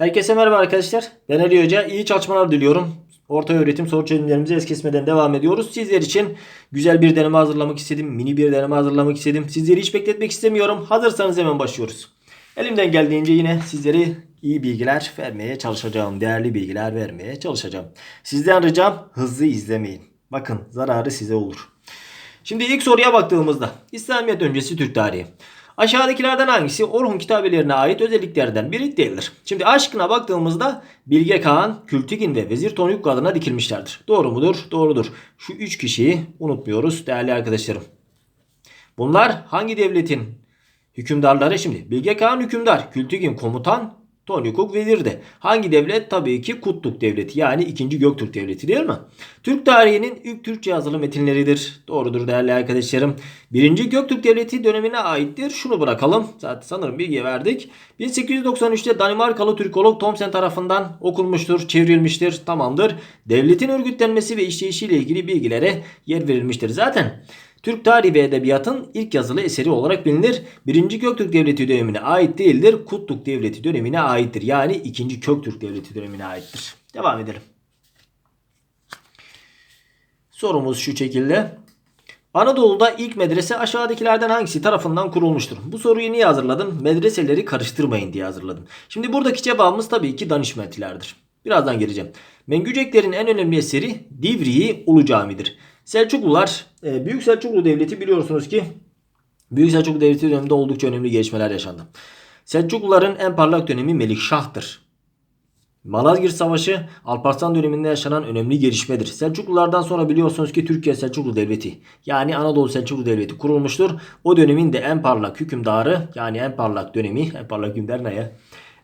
Herkese merhaba arkadaşlar. Ben Ali Hoca. İyi çalışmalar diliyorum. Orta öğretim soru çözümlerimize es kesmeden devam ediyoruz. Sizler için güzel bir deneme hazırlamak istedim. Mini bir deneme hazırlamak istedim. Sizleri hiç bekletmek istemiyorum. Hazırsanız hemen başlıyoruz. Elimden geldiğince yine sizleri iyi bilgiler vermeye çalışacağım. Değerli bilgiler vermeye çalışacağım. Sizden ricam hızlı izlemeyin. Bakın zararı size olur. Şimdi ilk soruya baktığımızda İslamiyet öncesi Türk tarihi. Aşağıdakilerden hangisi Orhun kitabelerine ait özelliklerden biri değildir? Şimdi aşkına baktığımızda Bilge Kağan, Kültigin ve Vezir Tonyuk adına dikilmişlerdir. Doğru mudur? Doğrudur. Şu üç kişiyi unutmuyoruz değerli arkadaşlarım. Bunlar hangi devletin hükümdarları? Şimdi Bilge Kağan hükümdar, Kültigin komutan, Tonyukuk vezirdi. Hangi devlet? Tabii ki Kutluk Devleti yani 2. Göktürk Devleti değil mi? Türk tarihinin ilk Türkçe yazılı metinleridir. Doğrudur değerli arkadaşlarım. 1. Göktürk Devleti dönemine aittir. Şunu bırakalım. Zaten sanırım bilgi verdik. 1893'te Danimarkalı Türkolog Thomsen tarafından okunmuştur, çevrilmiştir. Tamamdır. Devletin örgütlenmesi ve işleyişiyle ilgili bilgilere yer verilmiştir. Zaten Türk tarihi ve edebiyatın ilk yazılı eseri olarak bilinir. 1. Göktürk Devleti dönemine ait değildir. Kutluk Devleti dönemine aittir. Yani 2. Köktürk Devleti dönemine aittir. Devam edelim. Sorumuz şu şekilde. Anadolu'da ilk medrese aşağıdakilerden hangisi tarafından kurulmuştur? Bu soruyu niye hazırladım? Medreseleri karıştırmayın diye hazırladım. Şimdi buradaki cevabımız tabii ki Danişmentlilerdir. Birazdan geleceğim. Mengüceklerin en önemli eseri Divriği Ulu Cami'dir. Selçuklular, e, Büyük Selçuklu Devleti biliyorsunuz ki Büyük Selçuklu Devleti döneminde oldukça önemli gelişmeler yaşandı. Selçukluların en parlak dönemi Melikşah'tır. Malazgirt Savaşı Alparslan döneminde yaşanan önemli gelişmedir. Selçuklulardan sonra biliyorsunuz ki Türkiye Selçuklu Devleti yani Anadolu Selçuklu Devleti kurulmuştur. O dönemin de en parlak hükümdarı yani en parlak dönemi en parlak hükümdar ne ya?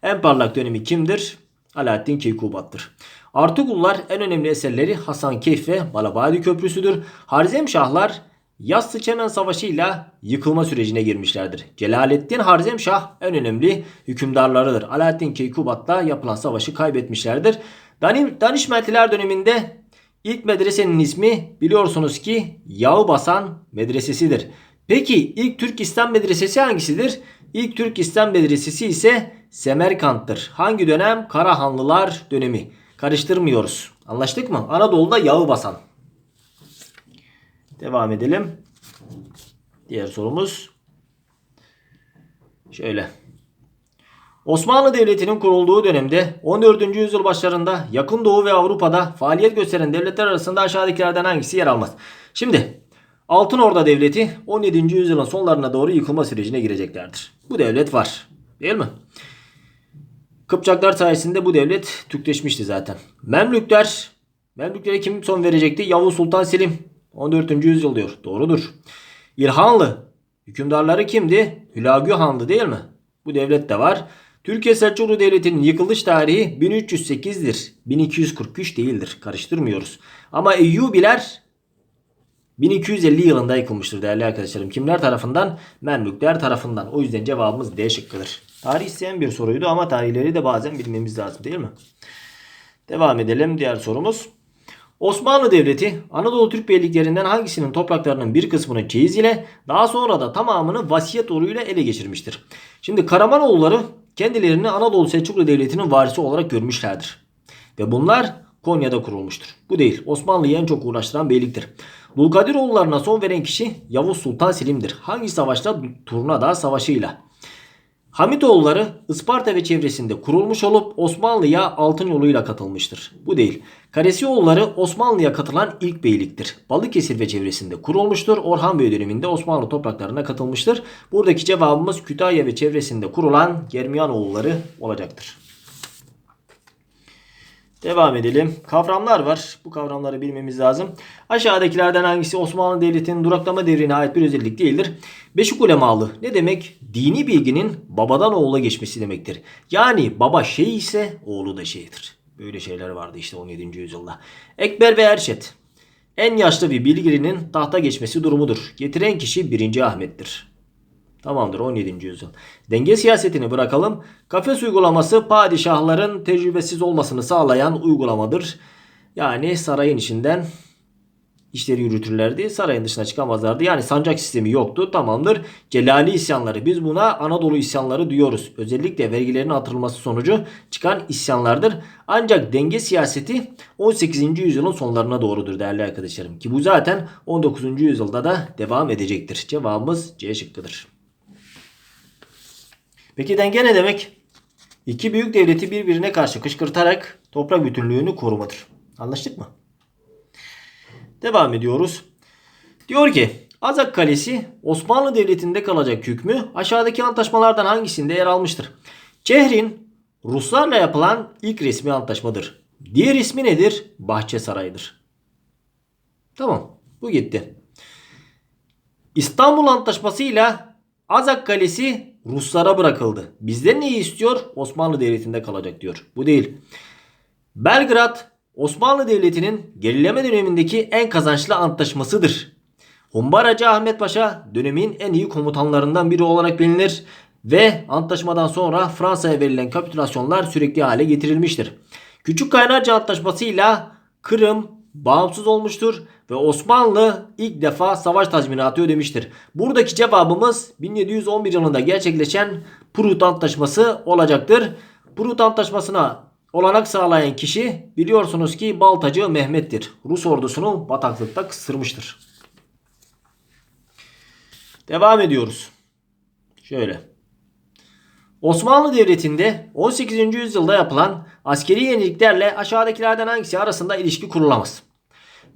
En parlak dönemi kimdir? Alaaddin Keykubat'tır. Artukullar en önemli eserleri Hasan Keyf ve Balabadi Köprüsü'dür. Harzemşahlar Yassı Çemen Savaşı ile yıkılma sürecine girmişlerdir. Celaleddin Harzemşah en önemli hükümdarlarıdır. Alaaddin Keykubat'la yapılan savaşı kaybetmişlerdir. Danim, Danişmentliler döneminde ilk medresenin ismi biliyorsunuz ki Yağbasan Medresesidir. Peki ilk Türk İslam Medresesi hangisidir? İlk Türk İslam Medresesi ise Semerkant'tır. Hangi dönem? Karahanlılar dönemi. Karıştırmıyoruz. Anlaştık mı? Anadolu'da yağı basan. Devam edelim. Diğer sorumuz. Şöyle. Osmanlı Devleti'nin kurulduğu dönemde 14. yüzyıl başlarında Yakın Doğu ve Avrupa'da faaliyet gösteren devletler arasında aşağıdakilerden hangisi yer almaz? Şimdi Altın Orda Devleti 17. yüzyılın sonlarına doğru yıkılma sürecine gireceklerdir. Bu devlet var. Değil mi? Kıpçaklar sayesinde bu devlet Türkleşmişti zaten. Memlükler, Memlüklere kim son verecekti? Yavuz Sultan Selim. 14. yüzyıl diyor. Doğrudur. İlhanlı. Hükümdarları kimdi? Hülagü Hanlı değil mi? Bu devlet de var. Türkiye Selçuklu Devleti'nin yıkılış tarihi 1308'dir. 1243 değildir. Karıştırmıyoruz. Ama Eyyubiler 1250 yılında yıkılmıştır değerli arkadaşlarım. Kimler tarafından? Memlükler tarafından. O yüzden cevabımız D şıkkıdır. Tarih isteyen bir soruydu ama tarihleri de bazen bilmemiz lazım değil mi? Devam edelim diğer sorumuz. Osmanlı Devleti Anadolu Türk beyliklerinden hangisinin topraklarının bir kısmını çeyiz ile daha sonra da tamamını vasiyet yoluyla ele geçirmiştir. Şimdi Karamanoğulları kendilerini Anadolu Selçuklu Devleti'nin varisi olarak görmüşlerdir. Ve bunlar Konya'da kurulmuştur. Bu değil. Osmanlı'yı en çok uğraştıran beyliktir. Dulkadiroğullarına son veren kişi Yavuz Sultan Selim'dir. Hangi savaşta? Turnada Savaşı'yla. Hamitoğulları Isparta ve çevresinde kurulmuş olup Osmanlı'ya altın yoluyla katılmıştır. Bu değil. Karesioğulları Osmanlı'ya katılan ilk beyliktir. Balıkesir ve çevresinde kurulmuştur. Orhan Bey döneminde Osmanlı topraklarına katılmıştır. Buradaki cevabımız Kütahya ve çevresinde kurulan Germiyanoğulları olacaktır. Devam edelim. Kavramlar var. Bu kavramları bilmemiz lazım. Aşağıdakilerden hangisi Osmanlı Devleti'nin duraklama devrine ait bir özellik değildir? Beşik ulemalı ne demek? Dini bilginin babadan oğula geçmesi demektir. Yani baba şey ise oğlu da şeydir. Böyle şeyler vardı işte 17. yüzyılda. Ekber ve Erşet. En yaşlı bir bilgilinin tahta geçmesi durumudur. Getiren kişi 1. Ahmet'tir. Tamamdır 17. yüzyıl. Denge siyasetini bırakalım. Kafes uygulaması padişahların tecrübesiz olmasını sağlayan uygulamadır. Yani sarayın içinden işleri yürütürlerdi. Sarayın dışına çıkamazlardı. Yani sancak sistemi yoktu. Tamamdır. Celali isyanları. Biz buna Anadolu isyanları diyoruz. Özellikle vergilerin artırılması sonucu çıkan isyanlardır. Ancak denge siyaseti 18. yüzyılın sonlarına doğrudur değerli arkadaşlarım. Ki bu zaten 19. yüzyılda da devam edecektir. Cevabımız C şıkkıdır. Peki denge ne demek? İki büyük devleti birbirine karşı kışkırtarak toprak bütünlüğünü korumadır. Anlaştık mı? Devam ediyoruz. Diyor ki Azak Kalesi Osmanlı Devleti'nde kalacak hükmü aşağıdaki antlaşmalardan hangisinde yer almıştır? Cehrin Ruslarla yapılan ilk resmi antlaşmadır. Diğer ismi nedir? Bahçe Sarayı'dır. Tamam. Bu gitti. İstanbul Antlaşması ile Azak Kalesi Ruslara bırakıldı. Bizden neyi istiyor? Osmanlı Devleti'nde kalacak diyor. Bu değil. Belgrad Osmanlı Devleti'nin gerileme dönemindeki en kazançlı antlaşmasıdır. Humbaracı Ahmet Paşa dönemin en iyi komutanlarından biri olarak bilinir ve antlaşmadan sonra Fransa'ya verilen kapitülasyonlar sürekli hale getirilmiştir. Küçük Kaynarca Antlaşması'yla Kırım bağımsız olmuştur ve Osmanlı ilk defa savaş tazminatı ödemiştir. Buradaki cevabımız 1711 yılında gerçekleşen Prut Antlaşması olacaktır. Prut Antlaşması'na olanak sağlayan kişi biliyorsunuz ki Baltacı Mehmet'tir. Rus ordusunu bataklıkta kıstırmıştır. Devam ediyoruz. Şöyle. Osmanlı Devleti'nde 18. yüzyılda yapılan askeri yeniliklerle aşağıdakilerden hangisi arasında ilişki kurulamaz?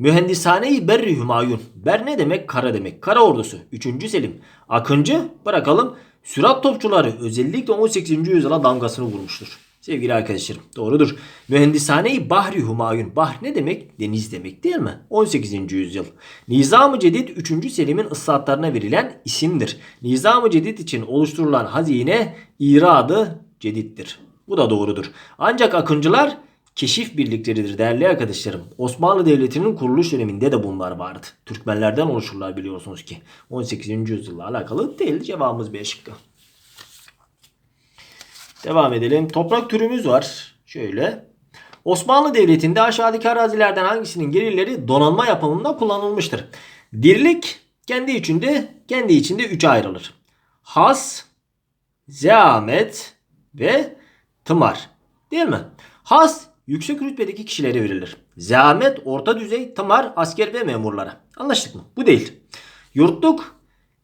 Mühendishane-i Berri Hümayun. Ber ne demek? Kara demek. Kara ordusu. 3. Selim. Akıncı bırakalım. Sürat topçuları özellikle 18. yüzyıla damgasını vurmuştur. Sevgili arkadaşlarım doğrudur. Mühendishane-i Bahri Humayun. Bahr ne demek? Deniz demek değil mi? 18. yüzyıl. Nizam-ı Cedid 3. Selim'in ıslahatlarına verilen isimdir. Nizam-ı Cedid için oluşturulan hazine İradı Cedid'dir. Bu da doğrudur. Ancak akıncılar keşif birlikleridir değerli arkadaşlarım. Osmanlı Devleti'nin kuruluş döneminde de bunlar vardı. Türkmenlerden oluşurlar biliyorsunuz ki. 18. yüzyılla alakalı değil. Cevabımız B şıkkı. Devam edelim. Toprak türümüz var. Şöyle. Osmanlı Devleti'nde aşağıdaki arazilerden hangisinin gelirleri donanma yapımında kullanılmıştır? Dirlik kendi içinde kendi içinde üçe ayrılır. Has, zeamet ve tımar. Değil mi? Has yüksek rütbedeki kişilere verilir. Zeamet orta düzey, tımar asker ve memurlara. Anlaştık mı? Bu değil. Yurtluk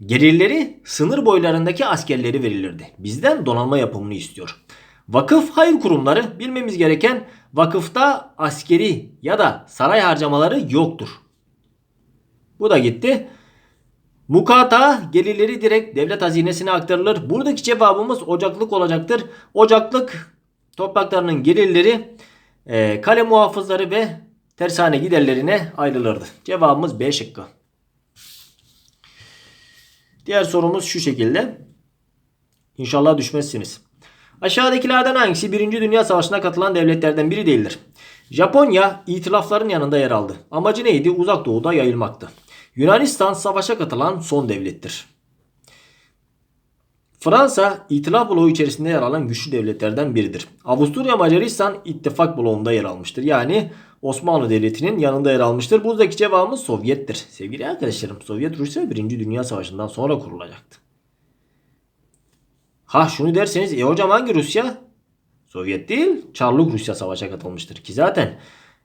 gelirleri sınır boylarındaki askerleri verilirdi. Bizden donanma yapımını istiyor. Vakıf hayır kurumları bilmemiz gereken vakıfta askeri ya da saray harcamaları yoktur. Bu da gitti. Mukata gelirleri direkt devlet hazinesine aktarılır. Buradaki cevabımız ocaklık olacaktır. Ocaklık topraklarının gelirleri e, kale muhafızları ve tersane giderlerine ayrılırdı. Cevabımız B şıkkı. Diğer sorumuz şu şekilde. İnşallah düşmezsiniz. Aşağıdakilerden hangisi 1. Dünya Savaşı'na katılan devletlerden biri değildir? Japonya itilafların yanında yer aldı. Amacı neydi? Uzak doğuda yayılmaktı. Yunanistan savaşa katılan son devlettir. Fransa itilaf bloğu içerisinde yer alan güçlü devletlerden biridir. Avusturya Macaristan ittifak bloğunda yer almıştır. Yani Osmanlı Devleti'nin yanında yer almıştır. Buradaki cevabımız Sovyet'tir. Sevgili arkadaşlarım Sovyet Rusya 1. Dünya Savaşı'ndan sonra kurulacaktı. Ha şunu derseniz e hocam hangi Rusya? Sovyet değil Çarlık Rusya savaşa katılmıştır. Ki zaten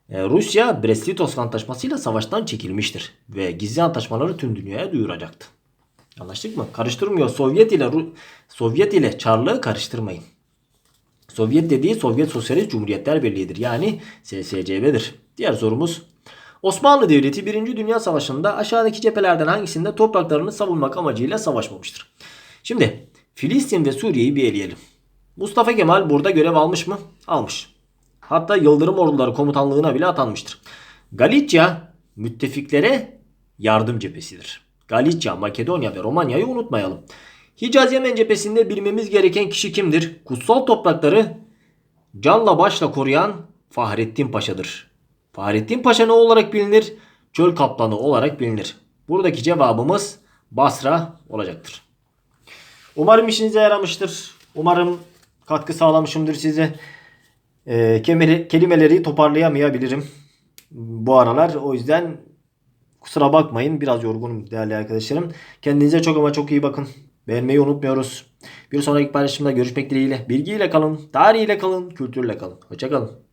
e, Rusya Brest-Litovsk antlaşmasıyla savaştan çekilmiştir. Ve gizli antlaşmaları tüm dünyaya duyuracaktı. Anlaştık mı? Karıştırmıyor. Sovyet ile Sovyet ile Çarlığı karıştırmayın. Sovyet dediği Sovyet Sosyalist Cumhuriyetler Birliği'dir. Yani SSCB'dir. Diğer sorumuz. Osmanlı Devleti 1. Dünya Savaşı'nda aşağıdaki cephelerden hangisinde topraklarını savunmak amacıyla savaşmamıştır? Şimdi Filistin ve Suriye'yi bir eleyelim. Mustafa Kemal burada görev almış mı? Almış. Hatta Yıldırım Orduları Komutanlığına bile atanmıştır. Galicia müttefiklere yardım cephesidir. Galicia, Makedonya ve Romanya'yı unutmayalım. Hicaz Yemen cephesinde bilmemiz gereken kişi kimdir? Kutsal toprakları canla başla koruyan Fahrettin Paşa'dır. Fahrettin Paşa ne olarak bilinir? Çöl kaplanı olarak bilinir. Buradaki cevabımız Basra olacaktır. Umarım işinize yaramıştır. Umarım katkı sağlamışımdır size. Kemeri- kelimeleri toparlayamayabilirim bu aralar. O yüzden Kusura bakmayın biraz yorgunum değerli arkadaşlarım. Kendinize çok ama çok iyi bakın. Beğenmeyi unutmuyoruz. Bir sonraki paylaşımda görüşmek dileğiyle. Bilgiyle kalın, tarihiyle kalın, kültürle kalın. Hoşçakalın.